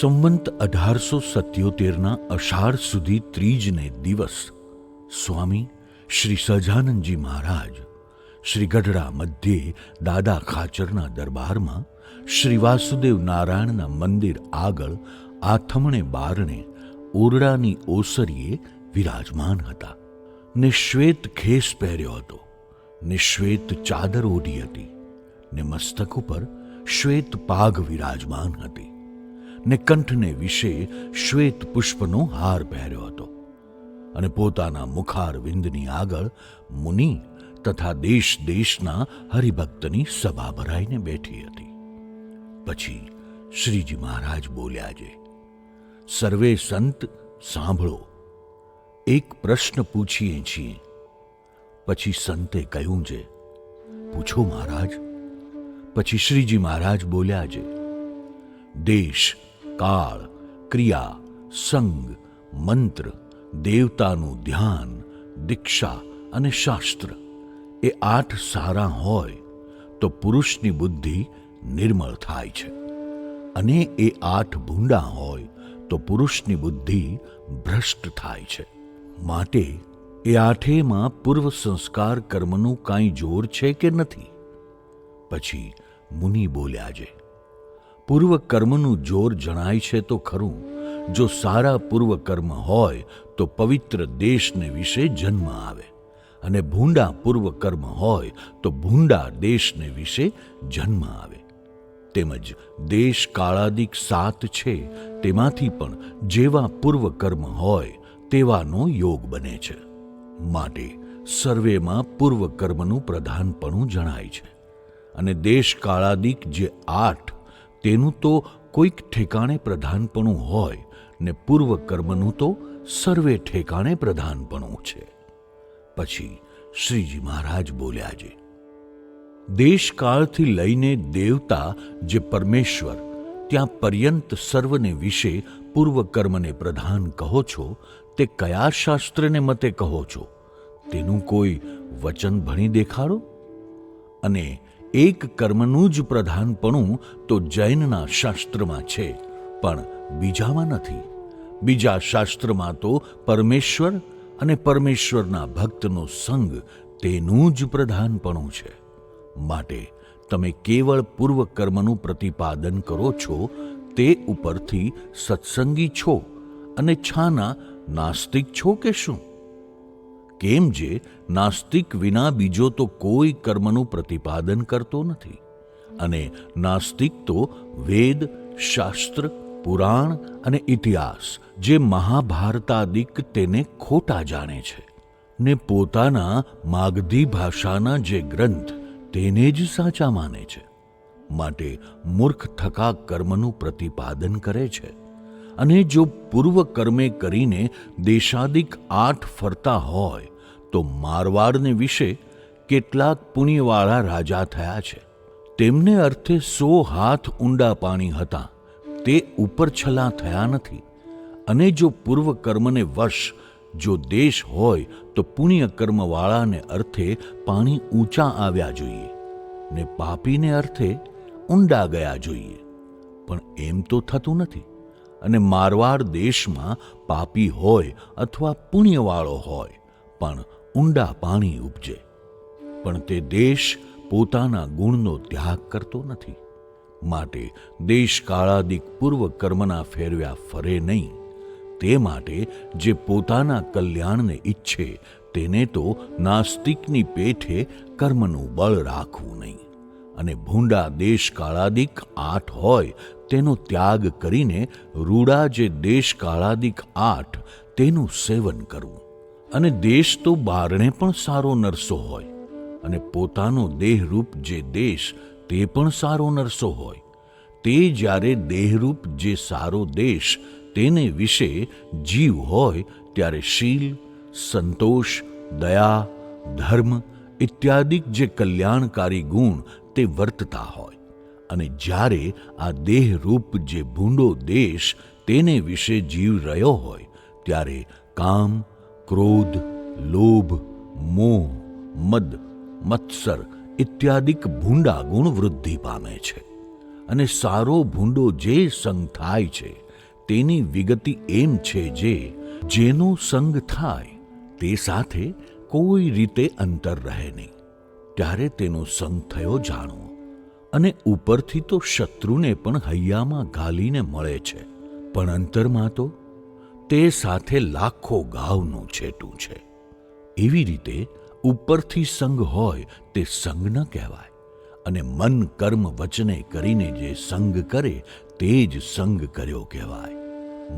સંવંત અઢારસો સત્યોતેરના અષાઢ સુધી ત્રીજને દિવસ. સ્વામી શ્રી સહજાનંદજી મહારાજ શ્રી ગઢડા મધ્યે દાદા ખાચરના દરબારમાં શ્રી વાસુદેવ નારાયણના મંદિર આગળ આથમણે બારણે ઓરડાની ઓસરીએ વિરાજમાન હતા. ને શ્વેત ખેસ પહેર્યો હતો. ને શ્વેત ચાદર ઓઢી હતી ને મસ્તક ઉપર શ્વેત પાઘ વિરાજમાન હતી. ને કંઠને વિશે શ્વેત પુષ્પનો હાર પહેર્યો હતો. અને પોતાના મુખાર વિંદની આગળ મુનિ તથા દેશ દેશના હરિભક્તની સભા ભરાઈને બેઠી હતી. પછી શ્રીજી મહારાજ બોલ્યા છે, સર્વે સંત, સાંભળો. એક પ્રશ્ન પૂછીએ છીએ. પછી સંતે કહ્યું છે, પૂછો મહારાજ. પછી શ્રીજી મહારાજ બોલ્યા છે, દેશ કાળ, ક્રિયા, સંગ, મંત્ર, દેવતાનું ધ્યાન, દીક્ષા અને શાસ્ત્ર. એ આઠ સારા હોય તો પુરુષની બુદ્ધિ નિર્મળ થાય છે. અને એ આઠ ભૂંડા હોય તો પુરુષની બુદ્ધિ ભ્રષ્ટ થાય છે. માટે એ આઠેમાં પૂર્વ સંસ્કાર કર્મનું કાંઈ જોર છે કે નથી? પછી મુનિ બોલ્યા છે પૂર્વ કર્મનું જોર જણાય છે તો ખરું. જો સારા પૂર્વ કર્મ હોય, તો પવિત્ર દેશને વિશે જન્મ આવે. અને ભૂંડા પૂર્વ કર્મ હોય, તો ભૂંડા દેશને વિશે જન્મ આવે. તેમજ દેશ કાળાદિક સાત છે, તેમાંથી પણ જેવા પૂર્વ કર્મ હોય, તેવાનો યોગ બને છે. માટે સર્વેમાં પૂર્વ કર્મનું પ્રધાનપણું જણાય છે. અને દેશ કાળાદિક જે આઠ તેનું તો કોઈક ઠેકાણે પ્રધાનપણું હોય ને પૂર્વ કર્મનું તો સર્વે ઠેકાણે પ્રધાનપણું છે. પછી શ્રીજી મહારાજ બોલ્યા છે, દેશકાળથી લઈને દેવતા જે પરમેશ્વર ત્યાં પર્યંત સર્વને વિશે પૂર્વ કર્મને પ્રધાન કહો છો, તે કયા શાસ્ત્રને મતે કહો છો? તેનું કોઈ વચન ભણી દેખાડો? અને એક કર્મનું જ પ્રધાનપણું તો જૈનના શાસ્ત્રમાં છે, પણ બીજામાં નથી. બીજા શાસ્ત્રમાં તો પરમેશ્વર અને પરમેશ્વરના ભક્તનો સંગ તેનું જ પ્રધાનપણું છે. માટે તમે કેવળ પૂર્વ કર્મનું પ્રતિપાદન કરો છો, તે ઉપરથી સત્સંગી છો અને છાના નાસ્તિક છો કે શું? કેમ જે નાસ્તિક વિના બીજો તો કોઈ કર્મનું પ્રતિપાદન કરતો નથી? અને નાસ્તિક તો વેદ, શાસ્ત્ર, પુરાણ અને ઇતિહાસ જે મહાભારતાદિક તેને ખોટા જાણે છે ને પોતાના માગધી ભાષાના જે ગ્રંથ તેને જ સાચા માને છે. માટે મૂર્ખ થકા કર્મનું પ્રતિપાદન કરે છે. અને જો પૂર્વ કર્મે કરીને દેશાદિક આઠ ફરતા હોય તો મારવાડને વિશે કેટલાક પુણ્યવાળા રાજા થયા છે. તેમને અર્થે સો હાથ ઊંડા પાણી હતા. તે ઉપર છલા થયા નથી. અને જો પૂર્વ કર્મને વશ, જો દેશ હોય, તો પુણ્ય કર્મવાળાને અર્થે પાણી ઊંચા આવ્યા જોઈએ. ને પાપીને અર્થે ઊંડા ગયા જોઈએ. પણ એમ તો થતું નથી. અને મારવાડ દેશમાં પાપી હોય અથવા પુણ્યવાળો હોય, પણ ઊંડા પાણી ઉપજે, પણ તે દેશ પોતાના ગુણનો ત્યાગ કરતો નથી. માટે દેશ કાળાદિક પૂર્વ કર્મના ફેરવ્યા ફરે નહીં. તે માટે જે પોતાના કલ્યાણને ઈચ્છે, તેને તો નાસ્તિકની પેઠે કર્મનું બળ રાખવું નહીં. અને ભૂંડા દેશ કાળાદિક આઠ હોય, તેનો ત્યાગ કરીને રૂડા જે દેશ કાળાદિક આઠ, તેનું સેવન કરવું. અને દેશ તો બારણે પણ સારો નરસો હોય અને પોતાનો દેહરૂપ જે દેશ તે પણ સારો નરસો હોય. તે જ્યારે દેહરૂપ જે સારો દેશ તેને વિશે જીવ હોય ત્યારે શીલ, સંતોષ, દયા, ધર્મ ઇત્યાદિક જે કલ્યાણકારી ગુણ તે વર્તતા હોય. અને જ્યારે આ દેહરૂપ જે ભૂંડો દેશ તેને વિશે જીવ રહ્યો હોય, ત્યારે કામ ક્રોધ લોભ મોહ મદ મત્સર ઇત્યાદિક ભૂંડા ગુણ વૃદ્ધિ પામે છે. અને સારો ભૂંડો જે સંગ થાય છે, તેની વિગતિ એમ છે જે, જેનો સંગ થાય, તે સાથે કોઈ રીતે અંતર રહે નહીં. ત્યારે તેનો સંગ થયો જાણો અને ઉપરથી તો શત્રુને પણ હૈયામાં ગાલીને મળે છે. પણ અંતરમાં તો તે સાથે લાખો ગાવનું છેટું છે. એવી રીતે ઉપરથી સંગ હોય તે સંગ ન કહેવાય અને મન કર્મ વચને કરીને જે સંગ કરે તે જ સંગ કર્યો કહેવાય.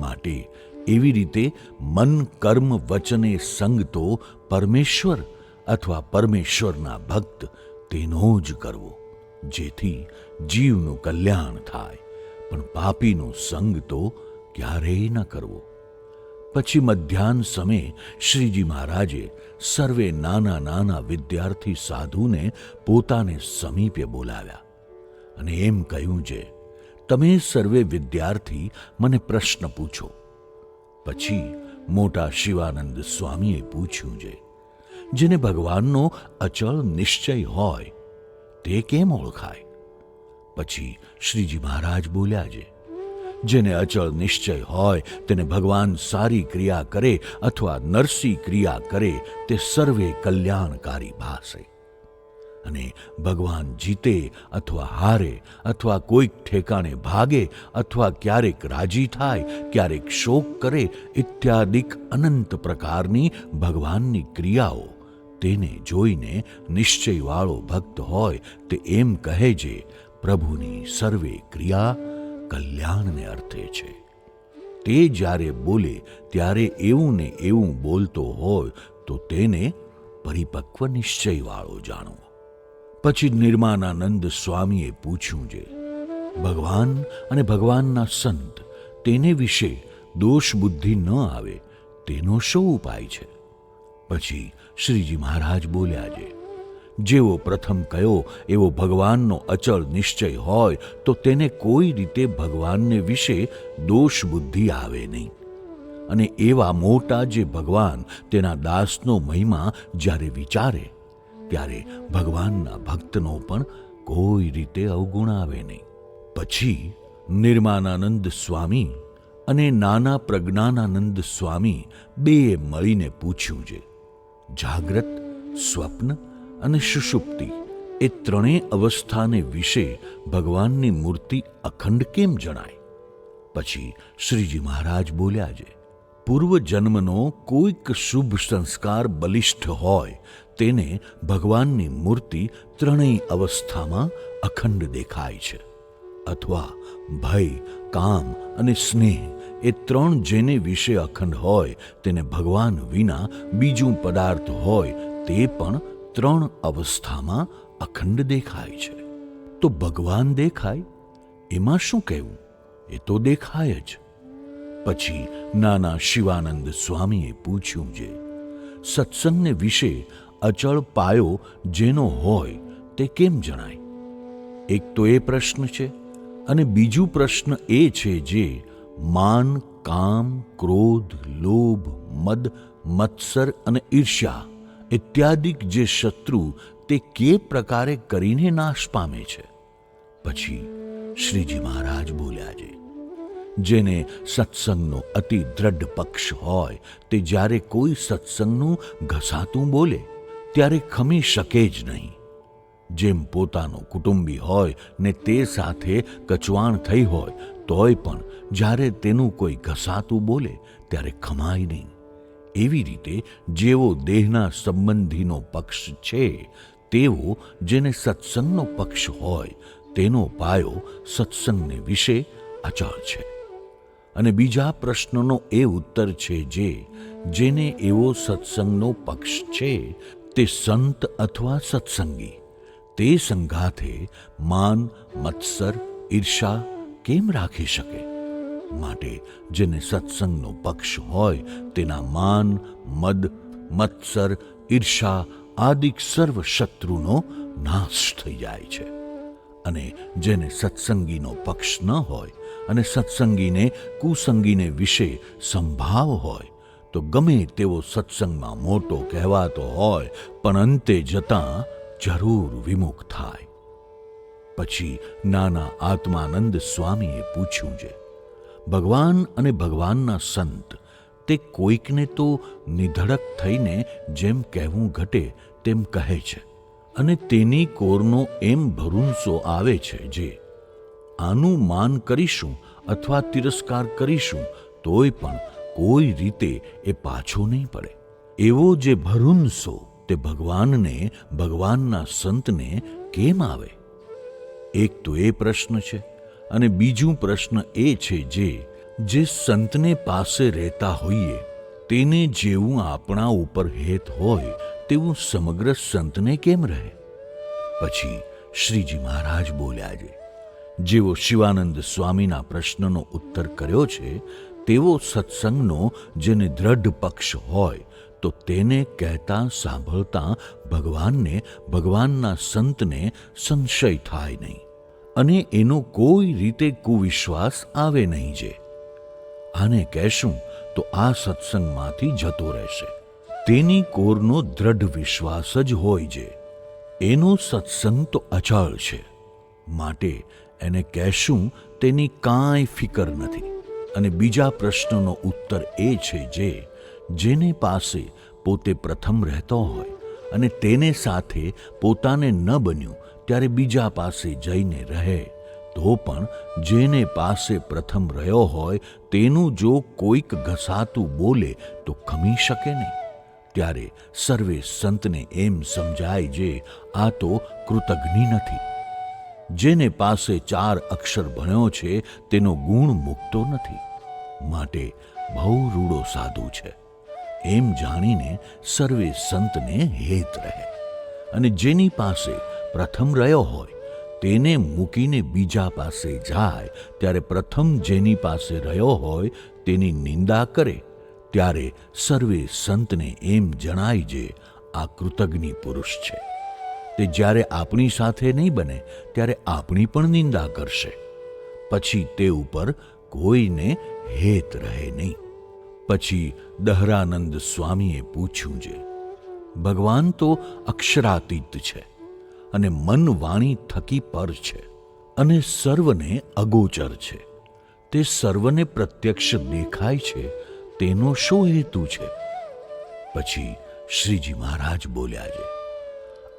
માટે એવી રીતે મન કર્મ વચને સંગ તો પરમેશ્વર અથવા પરમેશ્વરના ભક્ત તેનો જ કરવો, જેથી જીવનું કલ્યાણ થાય. પણ પાપીનો સંગ તો ક્યારેય ન કરવો. પછી મધ્યાહન સમયે શ્રીજી મહારાજે સર્વે નાના નાના વિદ્યાર્થી સાધુને પોતાને સમીપે બોલાવ્યા અને એમ કહ્યું છે તમે સર્વે વિદ્યાર્થી મને પ્રશ્ન પૂછો. પછી મોટા શિવાનંદ સ્વામીએ પૂછ્યું છે જેને ભગવાનનો અચળ નિશ્ચય હોય, તે કેમ ઓળખાય? પછી શ્રીજી મહારાજ બોલ્યા છે જેને અચળ નિશ્ચય હોય, તેને ભગવાન સારી ક્રિયા કરે અથવા નરસી ક્રિયા કરે, તે સર્વે કલ્યાણકારી ભાસે. અને ભગવાન જીતે અથવા હારે અથવા કોઈક ઠેકાણે ભાગે અથવા ક્યારેક રાજી થાય, ક્યારેક શોક કરે ઇત્યાદિક અનંત પ્રકારની ભગવાનની ક્રિયાઓ, તેને જોઈને નિશ્ચયવાળો ભક્ત હોય, તે એમ કહે છે, પ્રભુની સર્વે ક્રિયા કલ્યાણને અર્થે છે. તે જ્યારે બોલે, ત્યારે એવું ને એવું બોલતો હોય, તો તેને પરિપક્વ નિશ્ચયવાળો જાણવો પછી નિર્માનાનંદ સ્વામીએ પૂછ્યું છે ભગવાન અને ભગવાનના સંત, તેને વિશે દોષ બુદ્ધિ ન આવે, તેનો શું ઉપાય છે? પછી શ્રીજી મહારાજ બોલ્યા છે જેવો પ્રથમ કયો એવો ભગવાનનો અચળ નિશ્ચય હોય, તો તેને કોઈ રીતે ભગવાનને વિશે દોષ બુદ્ધિ આવે નહીં. અને એવા મોટા જે ભગવાન તેના દાસનો મહિમા જ્યારે વિચારે, ત્યારે ભગવાનના ભક્તનો પણ કોઈ રીતે અવગુણ આવે નહીં. પછી નિર્માનાનંદ સ્વામી અને નાના પ્રજ્ઞાનાનંદ સ્વામી બેએ મળીને પૂછ્યું છે જાગ્રત, સ્વપ્ન અને સુષુપ્તિ એ ત્રણેય અવસ્થાને વિશે ભગવાનની મૂર્તિ અખંડ કેમ જણાય? પછી શ્રીજી મહારાજ બોલ્યા છે પૂર્વ જન્મનો કોઈક શુભ સંસ્કાર બલિષ્ઠ હોય, તેને ભગવાનની મૂર્તિ ત્રણેય અવસ્થામાં અખંડ દેખાય છે. અથવા ભય, કામ અને સ્નેહ એ ત્રણ જેને વિશે અખંડ હોય, તેને ભગવાન વિના બીજું પદાર્થ હોય, તે પણ ત્રણ અવસ્થામાં અખંડ દેખાય છે. તો ભગવાન દેખાય? એમાં શું કહેવું? એ તો દેખાય જ. પછી નાના શિવાનંદ સ્વામીએ પૂછ્યું છે સત્સંગને વિશે અચળ પાયો જેનો હોય તે કેમ જણાય? એક તો એ પ્રશ્ન છે અને બીજું પ્રશ્ન એ છે જે, માન, કામ, ક્રોધ, લોભ, મદ, મત્સર અને ઈર્ષ્યા ઇત્યાદિક જે શત્રુ તે કે પ્રકારે કરીને નાશ પામે છે. પછી શ્રીજી મહારાજ બોલ્યા છે, જેને સત્સંગનો અતિ દ્રઢ પક્ષ હોય, તે જ્યારે કોઈ સત્સંગનું ઘસાતું બોલે, ત્યારે ખમી શકે જ નહીં. જેમ પોતાનો કુટુંબી હોય ને તે સાથે કચવાણ થઈ હોય, તોય પણ જ્યારે તેનું કોઈ ઘસાતું બોલે, ત્યારે ખમાય નહીં. એવી રીતે જેવો દેહના સંબંધીનો પક્ષ છે તેવો જેને સત્સંગનો પક્ષ હોય, તેનો પાયો સત્સંગને વિશે અચળ છે. અને બીજા પ્રશ્નનો એ ઉત્તર છે જે, જેને એવો સત્સંગનો પક્ષ છે, તે સંત અથવા સત્સંગી, તે સંઘાથે માન, મત્સર, ઈર્ષા કેમ રાખી શકે? માટે જેને સત્સંગનો પક્ષ હોય, તેના માન, મદ, મત્સર, ઈર્ષા આદિક સર્વ શત્રુનો નાશ થઈ જાય છે. અને જેને સત્સંગીનો પક્ષ ન હોય અને સત્સંગીને કુસંગીને વિશે સંભાવ હોય, તો ગમે તેવો સત્સંગમાં મોટો કહેવાતો હોય, પણ અંતે જતાં જરૂર વિમુખ થાય. પછી નાના આત્માનંદ સ્વામીએ પૂછ્યું છે ભગવાન અને ભગવાનના સંત. તે કોઈકને તો નિધડક થઈને જેમ કહેવું ઘટે તેમ કહે છે. અને તેની કોરનો એમ ભરૂંસો આવે છે જે, આનું માન કરીશું અથવા તિરસ્કાર કરીશું, તોય પણ કોઈ રીતે એ પાછો નહીં પડે. એવો જે ભરૂંસો તે ભગવાનને, ભગવાનના સંતને કેમ આવે? એક તો એ પ્રશ્ન છે અને બીજું પ્રશ્ન એ છે જે જે સંતને પાસે રહેતા હોઈએ, તેને જેવું આપણા ઉપર હેત હોય, તેવું સમગ્ર સંતને કેમ રહે? પછી શ્રીજી મહારાજ બોલ્યા છે, જેવો શિવાનંદ સ્વામીના પ્રશ્નનો ઉત્તર કર્યો છે, તેવો સત્સંગનો જેને દ્રઢ પક્ષ હોય, તો તેને કહેતા સાંભળતા ભગવાનને, ભગવાનના સંતને સંશય થાય નહીં. અને એનો કોઈ રીતે કુવિશ્વાસ આવે નહીં જે. આને કહેશું તો આ સત્સંગમાંથી જતો રહેશે. તેની કોરનો દ્રઢ વિશ્વાસ જ હોય છે એનો સત્સંગ તો અચળ છે. માટે એને કહેશું તેની કાંઈ ફિકર નથી. અને બીજા પ્રશ્નનો ઉત્તર એ છે જે, જેને પાસે પોતે પ્રથમ રહેતો હોય અને તેને સાથે પોતાને ન બન્યું ત્યારે બીજા પાસે જઈને રહે. તો પણ જેને પાસે પ્રથમ રહ્યો હોય, તેનું જો કોઈક ઘસાતું બોલે, તો ખમી શકે નહીં ત્યારે સર્વે સંતને એમ સમજાય જે, આ તો કૃતજ્ઞ નથી. જેને પાસે ચાર અક્ષર ભણ્યો છે, તેનો ગુણ મૂકતો નથી. માટે બહુ રૂડો સાધુ છે. એમ જાણીને સર્વે સંતને હેત રહે. અને જેની પાસે પ્રથમ રહ્યો હોય, તેને મૂકીને બીજા પાસે જાય, ત્યારે પ્રથમ જેની પાસે રહ્યો હોય, તેની નિંદા કરે, ત્યારે સર્વે સંતને એમ જણાય જે આ કૃતજ્ઞ પુરુષ છે. તે જ્યારે આપણી સાથે નહીં બને, ત્યારે આપણી પણ નિંદા કરશે. પછી તે ઉપર કોઈને હેત રહે નહીં. પછી દહરાનંદ સ્વામીએ પૂછ્યું છે, ભગવાન તો અક્ષરાતીત છે અને મન વાણી થકી પર છે અને સર્વને અગોચર છે. તે સર્વને પ્રત્યક્ષ દેખાય છે, તેનો શું હેતુ છે? પછી શ્રીજી મહારાજ બોલ્યા છે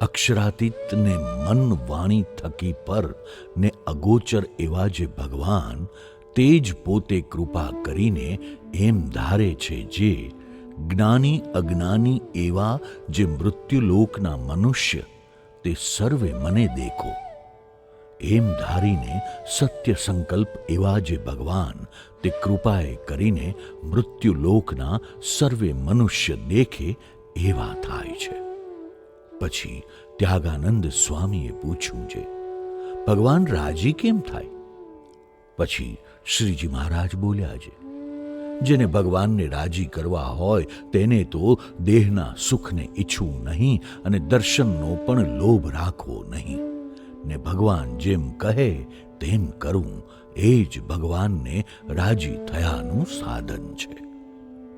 અક્ષરાતીત ને મન વાણી થકી પર ને અગોચર એવા જે ભગવાન, તે જ પોતે કૃપા કરીને એમ ધારે છે જે જ્ઞાની અજ્ઞાની એવા જે મૃત્યુલોકના મનુષ્ય તે સર્વે મને દેખો. એમ ધારીને સત્ય સંકલ્પ એવા જે ભગવાન તે કૃપાએ કરીને મૃત્યુલોકના સર્વે મનુષ્ય દેખે એવા થાય છે. પછી ત્યાગાનંદ સ્વામીએ પૂછ્યું છે, ભગવાન રાજી કેમ થાય? પછી શ્રીજી મહારાજ બોલ્યા છે જેને ભગવાનને રાજી કરવા હોય તેને તો દેહના સુખને ઈચ્છવું નહીં અને દર્શનનો પણ લોભ રાખવો નહીં. ને ભગવાન જેમ કહે, તેમ કરવું એ જ ભગવાનને રાજી થયાનું સાધન છે.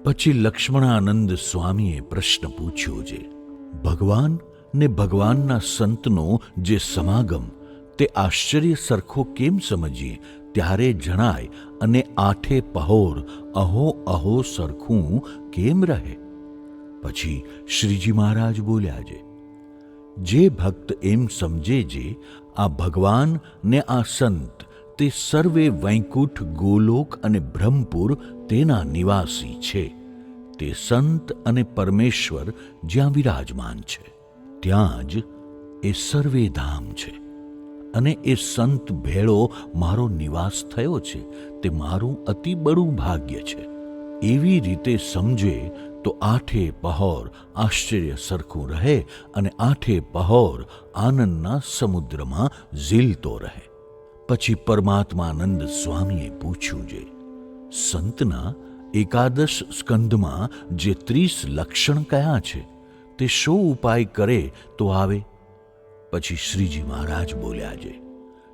પછી લક્ષ્મણાનંદ સ્વામીએ પ્રશ્ન પૂછ્યો છે ભગવાન ને ભગવાનના સંતનો જે સમાગમ, તે આશ્ચર્ય સરખો કેમ સમજીએ? ત્યારે જણાય અને આઠે પહોર, અહો અહો સરખું કેમ રહે? પછી શ્રીજી મહારાજ બોલ્યા છે, જે ભક્ત એમ સમજે જે આ ભગવાન ને આ સંત, તે સર્વે વૈકુંઠ, ગોલોક અને બ્રહ્મપુર તેના નિવાસી છે. તે સંત અને પરમેશ્વર જ્યાં વિરાજમાન છે, ત્યાં જ એ સર્વે ધામ છે. અને એ સંત ભેળો મારો નિવાસ થયો છે, તે મારું અતિ બડું ભાગ્ય છે. એવી રીતે સમજે તો આઠે પહોર આશ્ચર્ય સરખું રહે અને આઠે પહોર આનંદના સમુદ્રમાં ઝીલતો રહે. પછી પરમાત્માનંદ સ્વામીએ પૂછ્યું છે સંતના એકાદશ સ્કંદમાં જે ત્રીસ લક્ષણ કયા છે, તે શો ઉપાય કરે તો આવે? પછી શ્રીજી મહારાજ બોલ્યા છે,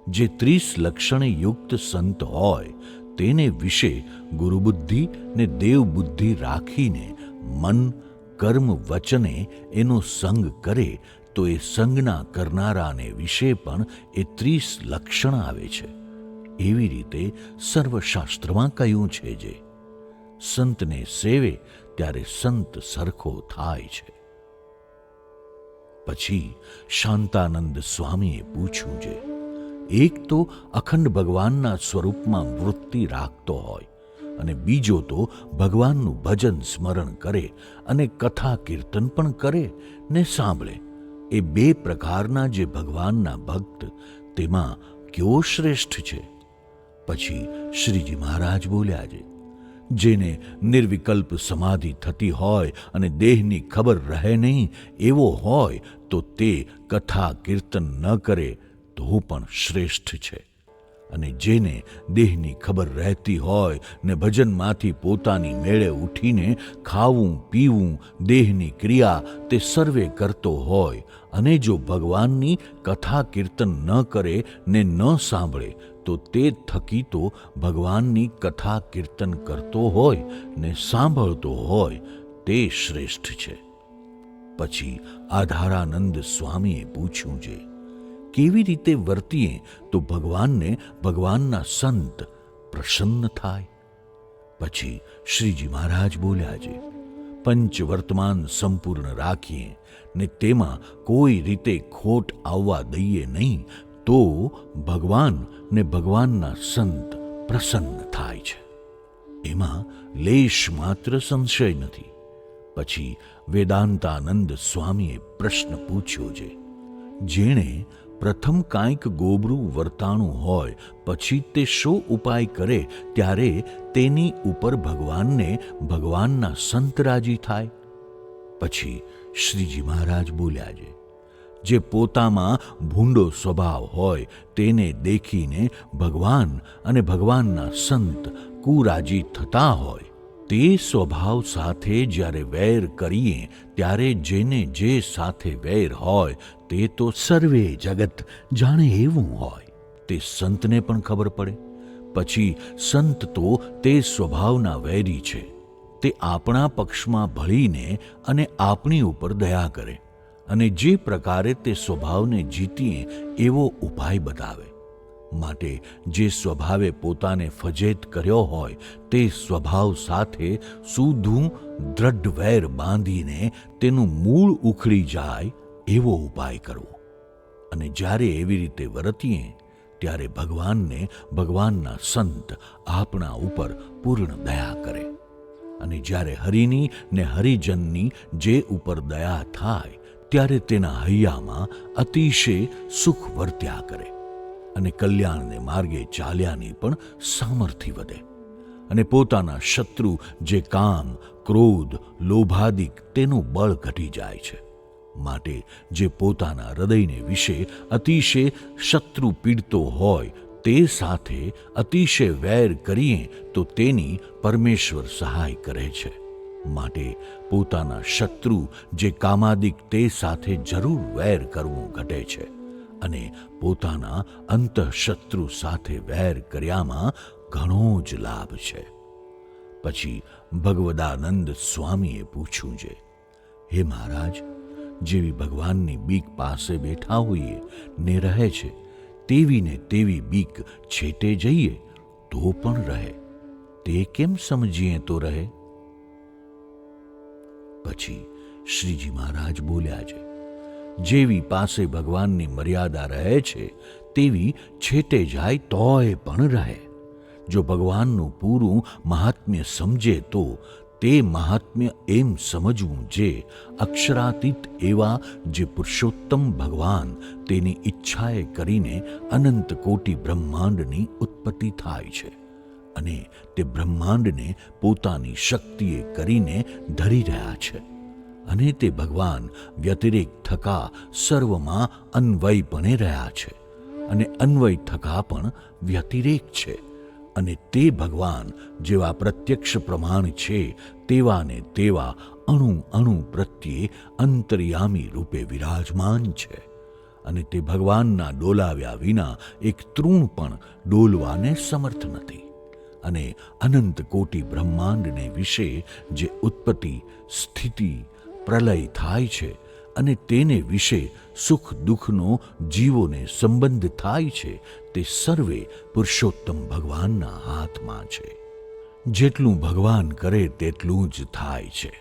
જે ત્રીસ લક્ષણે યુક્ત સંત હોય, તેને વિશે ગુરુબુદ્ધિ ને દેવબુદ્ધિ રાખીને મન, કર્મ, વચને એનો સંગ કરે, તો એ સંગના કરનારાને વિશે પણ એ ત્રીસ લક્ષણ આવે છે. એવી રીતે સર્વશાસ્ત્રમાં કહ્યું છે જે, સંતને સેવે ત્યારે સંત સરખો થાય છે. પછી શાંતાનંદ સ્વામીએ પૂછ્યું છે એક તો અખંડ ભગવાનના સ્વરૂપમાં વૃત્તિ રાખતો હોય અને બીજો તો ભગવાનનું ભજન સ્મરણ કરે અને કથા કીર્તન પણ કરે ને સાંભળે. એ બે પ્રકારના જે ભગવાનના ભક્ત તેમાં કયો શ્રેષ્ઠ છે? પછી શ્રીજી મહારાજ બોલ્યા છે જેને નિર્વિકલ્પ સમાધિ થતી હોય અને દેહની ખબર રહે નહીં એવો હોય તો તે કથા કીર્તન ન કરે તો પણ શ્રેષ્ઠ છે. અને જેને દેહની ખબર રહેતી હોય ને ભજનમાંથી પોતાની મેળે ઉઠીને ખાવું, પીવું, દેહની ક્રિયા તે સર્વે કરતો હોય અને જો ભગવાનની કથા કીર્તન ન કરે ને ન સાંભળે તો તે થકી તો ભગવાનની કથા કીર્તન કરતો હોય ને સાંભળતો હોય તે શ્રેષ્ઠ છે. પછી આધારાનંદ સ્વામીએ પૂછ્યું છે કેવી રીતે વર્તીએ તો ભગવાનને ભગવાનના સંત પ્રસન્ન થાય? પછી શ્રીજી મહારાજ બોલ્યા છે પંચ વર્તમાન સંપૂર્ણ રાખીએ ને તેમાં કોઈ રીતે ખોટ આવવા દઈએ નહીં તો ભગવાન ને ભગવાનના સંત પ્રસન્ન થાય છે. એમાં લેશ માત્ર સંશય નથી. પછી વેદાંતાનંદ સ્વામીએ પ્રશ્ન પૂછ્યો છે. જેણે પ્રથમ કાંઈક ગોબરું વર્તાણું હોય, પછી તે શો ઉપાય કરે, ત્યારે તેની ઉપર ભગવાનને ભગવાનના સંત રાજી થાય. પછી શ્રીજી મહારાજ બોલ્યા છે જે પોતામાં ભૂંડો સ્વભાવ હોય તેને દેખીને ભગવાન અને ભગવાનના સંત કુરાજી થતા હોય. તે સ્વભાવ સાથે જ્યારે વેર કરીએ, ત્યારે જેને જે સાથે વેર હોય, તે તો સર્વે જગત જાણે એવું હોય. તે સંતને પણ ખબર પડે. પછી સંત તો તે સ્વભાવના વૈરી છે. તે આપણા પક્ષમાં ભળીને અને આપણી ઉપર દયા કરે. અને જે પ્રકારે તે સ્વભાવને જીતીએ, એવો ઉપાય બતાવે. માટે જે સ્વભાવે પોતાને ફજેત કર્યો હોય, તે સ્વભાવ સાથે સુધું દ્રઢ વેર બાંધીને તેનું મૂળ ઉખડી જાય, એવો ઉપાય કરવો. અને જ્યારે એવી રીતે વર્તીએ, ત્યારે ભગવાનને ભગવાનના સંત આપણા ઉપર પૂર્ણ દયા કરે. અને જ્યારે હરિની ને હરિજનની જે ઉપર દયા થાય ત્યારે તેના હૈયામાં અતિશય સુખ વર્ત્યા કરે અને કલ્યાણને માર્ગે ચાલ્યાની પણ સામર્થ્ય વધે અને પોતાના શત્રુ જે કામ, ક્રોધ, લોભાદિક તેનું બળ ઘટી જાય છે, માટે જે પોતાના હૃદયને વિશે અતિશય શત્રુ પીડતો હોય તે સાથે અતિશય વેર કરીએ તો તેની પરમેશ્વર સહાય કરે છે. માટે પોતાના શત્રુ જે કામાદિક તે સાથે જરૂર વેર કરવું ઘટે છે અને પોતાના અંતઃશત્રુ સાથે વેર કર્યામાં ઘણો જ લાભ છે. પછી ભગવદાનંદ સ્વામીએ પૂછ્યું છે હે મહારાજ, જેવી ભગવાનની બીક પાસે બેઠા હોઈએ, ને રહે છે, તેવી ને તેવી બીક છેટે જઈએ, તો પણ રહે. તે કેમ સમજીએ તો રહે? પછી શ્રીજી મહારાજ બોલ્યા છે, જેવી પાસે ભગવાનની મર્યાદા રહે છે, તેવી છેટે જાય તોય પણ રહે. જો ભગવાનનું પૂરું મહાત્મ્ય સમજે તો તે મહાત્મ્ય એમ સમજવું જે અક્ષરાતીત એવા જે પુરુષોત્તમ ભગવાન તેની ઈચ્છાએ કરીને અનંત કોટી બ્રહ્માંડની ઉત્પત્તિ થાય છે. અને તે બ્રહ્માંડને પોતાની શક્તિએ કરીને ધરી રહ્યા છે. અને તે ભગવાન વ્યતિરેક થકા સર્વમાં અન્વયપણે રહ્યા છે. અને અન્વય થકા પણ વ્યતિરેક છે. અને તે ભગવાન જેવા પ્રત્યક્ષ પ્રમાણ છે તેવા ને તેવા અણુ અણુ પ્રત્યે અંતર્યામી રૂપે વિરાજમાન છે. અને તે ભગવાનના ડોલાવ્યા વિના એક તૃણ પણ ડોલવાને સમર્થ નથી. અને અનંત કોટી બ્રહ્માંડને વિશે જે ઉત્પત્તિ, સ્થિતિ, પ્રલય થાય છે અને તેને વિશે સુખ દુઃખનો જીવોને સંબંધ થાય છે, તે સર્વે પુરુષોત્તમ ભગવાનના હાથમાં છે. જેટલું ભગવાન કરે તેટલું જ થાય છે.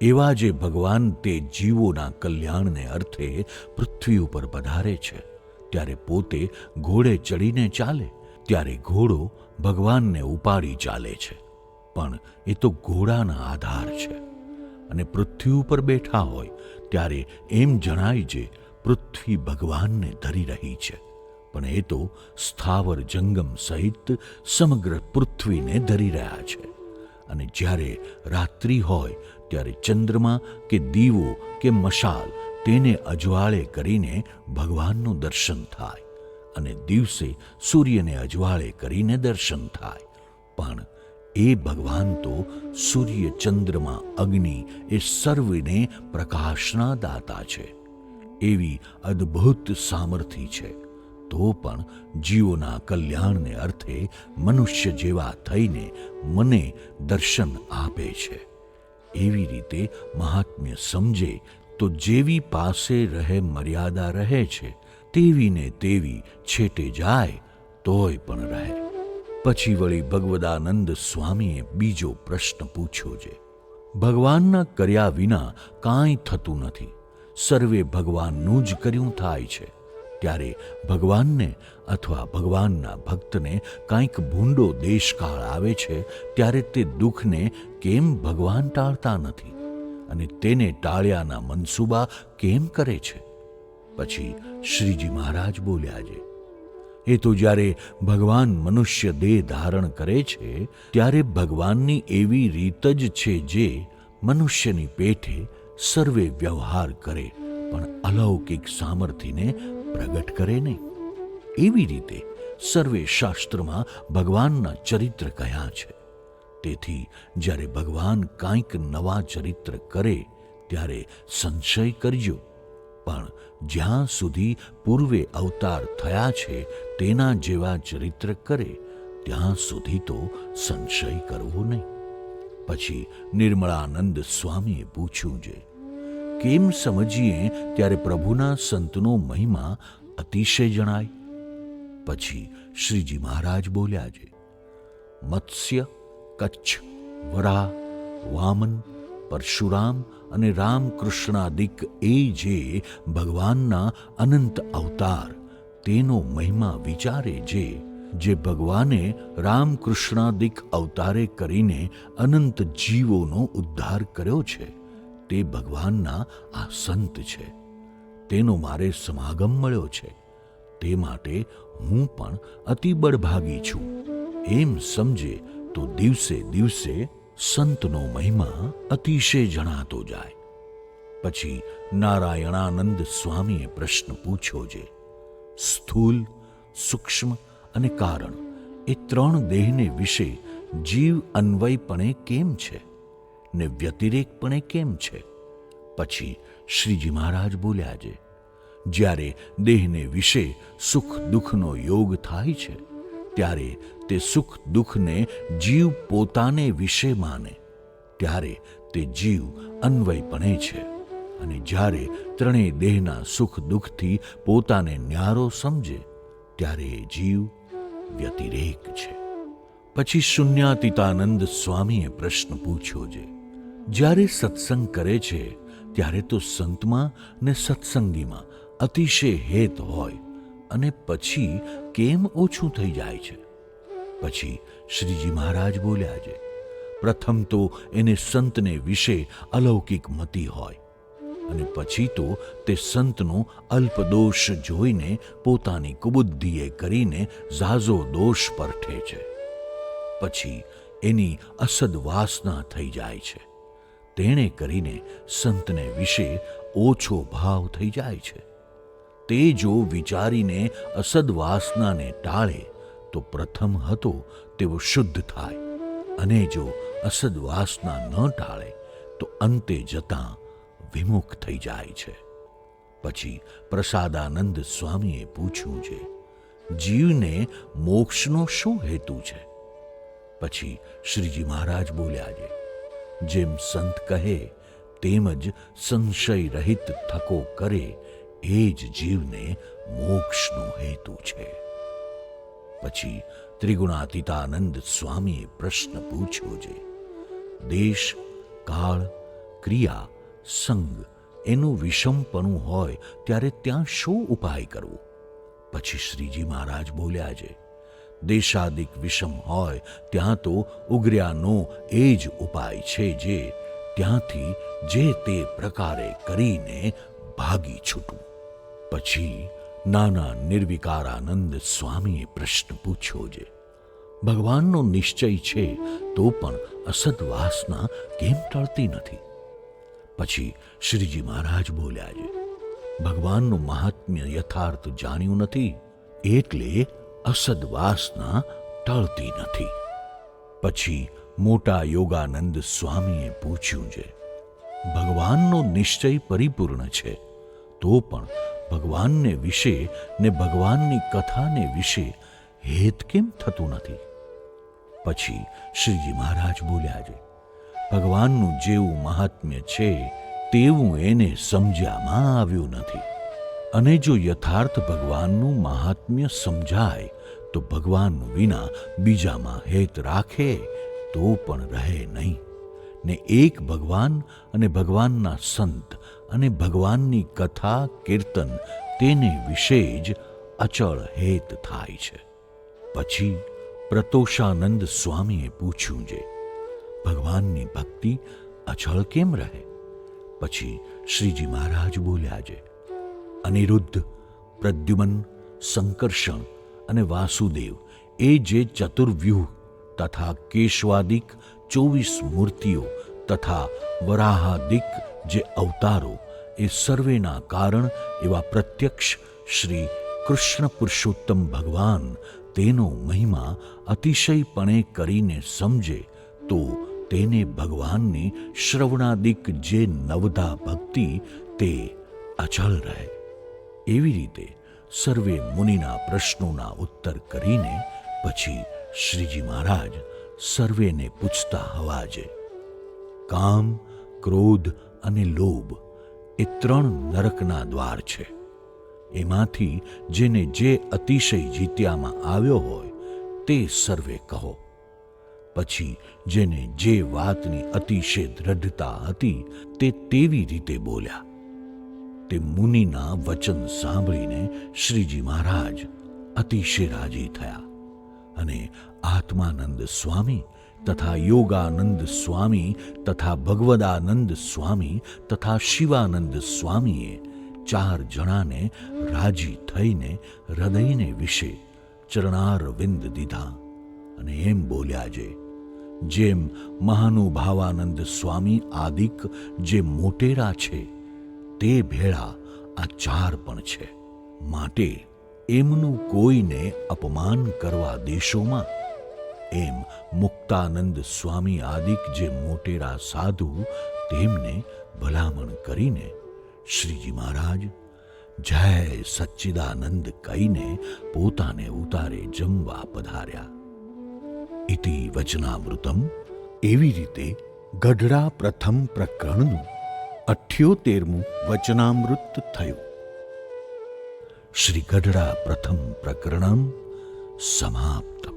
એવા જે ભગવાન તે જીવોના કલ્યાણને અર્થે પૃથ્વી ઉપર પધારે છે. ત્યારે પોતે ઘોડે ચડીને ચાલે, ત્યારે ઘોડો ભગવાનને ઉપાડી ચાલે છે. પણ એ તો ઘોડાના આધાર છે. અને પૃથ્વી ઉપર બેઠા હોય ત્યારે એમ જણાય છે, પૃથ્વી ભગવાનને ધરી રહી છે. પણ એ તો સ્થાવર જંગમ સહિત સમગ્ર પૃથ્વીને ધરી રહ્યા છે. અને જ્યારે રાત્રિ હોય, ત્યારે ચંદ્રમા કે દીવો કે મશાલ તેને અજવાળે કરીને ભગવાનનું દર્શન થાય. અને દિવસે સૂર્યને અજવાળે કરીને દર્શન થાય. પણ એ ભગવાન તો સૂર્ય ચંદ્રમાં અગ્નિ એ સર્વને પ્રકાશના દાતા છે. એવી અદ્ભુત સામર્થ્ય છે. તો પણ જીવોના કલ્યાણને અર્થે મનુષ્ય જેવા થઈને મને દર્શન આપે છે. એવી રીતે મહાત્મ્ય સમજે તો જેવી પાસે રહે મર્યાદા રહે છે તેવી ને તેવી છેટે જાય, તોય પણ રહે. પછી વળી ભગવદાનંદ સ્વામીએ બીજો પ્રશ્ન પૂછ્યો છે ભગવાનના કર્યા વિના કાંઈ થતું નથી. સર્વે ભગવાનનું જ કર્યું થાય છે. ત્યારે ભગવાનને અથવા ભગવાનના ભક્તને કાંઈક ભૂંડો દેશકાળ આવે છે, ત્યારે તે દુઃખને કેમ ભગવાન ટાળતા નથી? અને તેને ટાળ્યાના મનસૂબા કેમ કરે છે? પછી શ્રીજી મહારાજ બોલ્યા છે, એ તો જ્યારે ભગવાન મનુષ્ય દેહ ધારણ કરે છે, ત્યારે ભગવાનની એવી રીત જ છે જે મનુષ્યની પેઠે સર્વે વ્યવહાર કરે, પણ અલૌકિક સામર્થ્યને પ્રગટ કરે નહીં. એવી રીતે સર્વે શાસ્ત્રમાં ભગવાનના ચરિત્ર કયા છે. તેથી જ્યારે ભગવાન કાંઈક નવા ચરિત્ર કરે, ત્યારે સંશય કરજો. પણ જ્યાં સુધી પૂર્વે અવતાર થયા છે, તેના જેવા ચરિત્ર કરે, ત્યાં સુધી તો સંશય કરવો નહીં. પછી નિર્મળાનંદ સ્વામીએ પૂછ્યું છે કેમ સમજીએ ત્યારે પ્રભુના સંતનો મહિમા અતિશય જણાય? પછી શ્રીજી મહારાજ બોલ્યા છે મત્સ્ય, કચ્છ વરા વામન, પરશુરામ અને રામકૃષ્ણાદિક એ જે ભગવાનના અનંત અવતાર, તેનો મહિમા વિચારે જે જે ભગવાને રામકૃષ્ણાદિક અવતારે કરીને અનંત જીવોનો ઉદ્ધાર કર્યો છે, તે ભગવાનના આ સંત છે. તેનો મારે સમાગમ મળ્યો છે. તે માટે હું પણ અતિ બળભાગી છું. એમ સમજે તો દિવસે દિવસે સંતનો મહિમા અતિશય જણાતો જાય. પછી નારાયણાનંદ સ્વામીએ પ્રશ્ન પૂછ્યો છે સ્થૂલ, સૂક્ષ્મ અને કારણ એ ત્રણ દેહને વિશે જીવ અન્વયપણે કેમ છે? ને વ્યતિરેકપણે કેમ છે? પછી શ્રીજી મહારાજ બોલ્યા છે જ્યારે દેહને વિશે સુખ દુઃખનો યોગ થાય છે ત્યારે તે સુખ દુઃખને જીવ પોતાને વિશે માને. ત્યારે તે જીવ અન્વયપણે છે અને જ્યારે ત્રણેય દેહના સુખ દુઃખથી પોતાને ન્યારો સમજે, ત્યારે એ જીવ વ્યતિરેક છે. પછી શૂન્યાતીતાનંદ સ્વામીએ પ્રશ્ન પૂછ્યો છે, જ્યારે સત્સંગ કરે છે, ત્યારે તો સંતમાં ને સત્સંગીમાં અતિશય હેત હોય અને પછી કેમ ઓછું થઈ જાય છે? પછી શ્રીજી મહારાજ બોલ્યા છે, પ્રથમ તો એને સંતને વિશે અલૌકિક મતિ હોય અને પછી તો તે સંતનો અલ્પ દોષ જોઈને પોતાની કુબુદ્ધિએ કરીને ઝાઝો દોષ પરઠે છે. પછી એની અસદ વાસના થઈ જાય છે. તેણે કરીને સંતને વિશે ઓછો ભાવ થઈ જાય છે. તે જો વિચારીને અસદવાસનાને ટાળે, તો પ્રથમ હતો તેવો શુદ્ધ થાય. અને જો અસદવાસના ન ટાળે, તો અંતે જતાં વિમુખ થઈ જાય છે. પછી પ્રસાદાનંદ સ્વામીએ પૂછ્યું છે, જીવને મોક્ષનો શું હેતુ છે? પછી શ્રીજી મહારાજ બોલ્યા છે, જેમ સંત કહે તેમજ સંશય રહિત થકો કરે એ જ જીવને મોક્ષનો હેતુ છે. પછી ત્રિગુણાતીતાનંદ સ્વામીએ પ્રશ્ન પૂછ્યો છે દેશ, કાળ, ક્રિયા, સંગ એનું વિષમપણું હોય ત્યારે ત્યાં શું ઉપાય કરવો? પછી શ્રીજી મહારાજ બોલ્યા છે દેશાદિક વિષમ હોય ત્યાં તો ઉગર્યાનો એ જ ઉપાય છે જે ત્યાંથી જે તે પ્રકારે કરીને ભાગી છૂટું. પછી નાના નિર્વિકારાનંદ સ્વામીએ પ્રશ્ન પૂછ્યો છે ભગવાનનો નિશ્ચય છે તો પણ અસદ વાસના કેમ ટળતી નથી? પછી શ્રીજી મહારાજ બોલ્યા છે ભગવાનનું મહાત્મ્ય યથાર્થ જાણ્યું નથી એટલે અસદ ટળતી નથી. પછી મોટા યોગાનંદ સ્વામીએ પૂછ્યું છે ભગવાનનો નિશ્ચય પરિપૂર્ણ છે તો પણ ભગવાનને વિશે ને ભગવાનની કથાને વિશે હેત કેમ થતું નથી? પછી શ્રીજી મહારાજ બોલ્યા છે, ભગવાનનું જેવું મહાત્મ્ય છે તેવું એને સમજ્યામાં આવ્યું નથી. અને જો યથાર્થ ભગવાનનું મહાત્મ્ય સમજાય, તો ભગવાન વિના બીજામાં હેત રાખે તો પણ રહે નહીં. ને એક ભગવાન અને ભગવાનના સંત અને ભગવાનની કથા, કીર્તન તેને વિશે જ અચળ હેત થાય છે. પછી પ્રતોષાનંદ સ્વામીએ પૂછ્યું જે, ભગવાનની ભક્તિ અચળ કેમ રહે? પછી શ્રીજી મહારાજ બોલ્યા છે અનિરુદ્ધ, પ્રદ્યુમન, સંકર્ષણ અને વાસુદેવ એ જે ચતુર્વ્યૂહ તથા કેશવાદિક ચોવીસ મૂર્તિઓ તથા વરાહાદિક જે અવતારો એ સર્વેના કારણ એવા પ્રત્યક્ષ શ્રી કૃષ્ણ પુરુષોત્તમ ભગવાન તેનો મહિમા અતિશયપણે કરીને સમજે તો તેને ભગવાનની શ્રવણાદિક જે નવધા ભક્તિ તે અચલ રહે. એવી રીતે સર્વે મુનિના પ્રશ્નોના ઉત્તર કરીને પછી શ્રીજી મહારાજ સર્વેને પૂછતા હવાજે કામ, ક્રોધ અને લોભ એ ત્રણ નરકના દ્વાર છે. એમાંથી જેને જે અતિશય જીત્યામાં આવ્યો હોય, તે સર્વે કહો. પછી જેને જે વાતની અતિશય દ્રઢતા હતી, તે તેવી રીતે બોલ્યા. તે મુનિના વચન સાંભળીને શ્રીજી મહારાજ અતિશય રાજી થયા. અને આત્માનંદ સ્વામી તથા યોગાનંદ સ્વામી તથા ભગવદાનંદ સ્વામી તથા શિવાનંદ સ્વામીએ ચાર જણાને રાજી થઈને હૃદયને વિશે ચરણારવિંદ દીધા અને એમ બોલ્યા છે, જેમ મહાનુભાવાનંદ સ્વામી આદિક જે મોટેરા છે, તે ભેળા આ ચાર પણ છે. માટે એમનું કોઈને અપમાન કરવા દેશોમાં? એમ મુક્તાનંદ સ્વામી આદિક જે મોટેરા સાધુ તેમને ભલામણ કરીને શ્રીજી મહારાજ, જય સચ્ચિદાનંદ કહીને પોતાને ઉતારે જમવા પધાર્યા. ઇતિ વચનામૃતમ. એવી રીતે ગઢડા પ્રથમ પ્રકરણનું અઠ્યોતેરમું વચનામૃત થયું. શ્રી ગઢડા પ્રથમ પ્રકરણમ સમાપ્તમ.